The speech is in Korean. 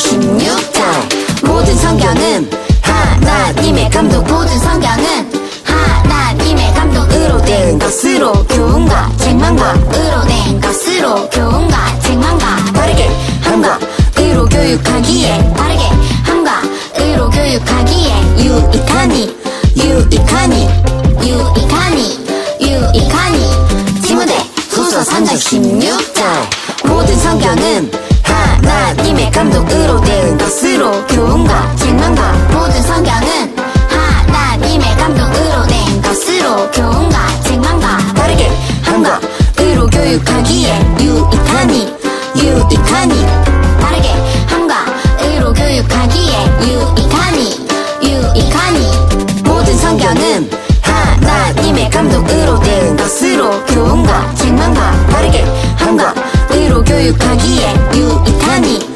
366장. 모든 성경은 하나님의 감독 모든 성경은 하나님의 감독으로 된 것으로 교훈과 책망과 으로 된 것으로 교훈과 책망과 바르게 함과 으로 교육하기에 바르게 함과 으로 교육하기에 유익하니 유익하니 유익하니 유익하니. 지문대 후서 3장 16절 모든 성경은 교훈과 책망과 모든 성경은 하나님의 감독으로 된 것으로 교훈과 책망과 바르게 함과 의로 교육하기에 유익하니 유익하니. 바르게 함과 의로 교육하기에 유익하니 유익하니. 모든 성경은 하나님의 감독으로 된 것으로 교훈과 책망과 바르게 함과 의로 교육하기에 유익하니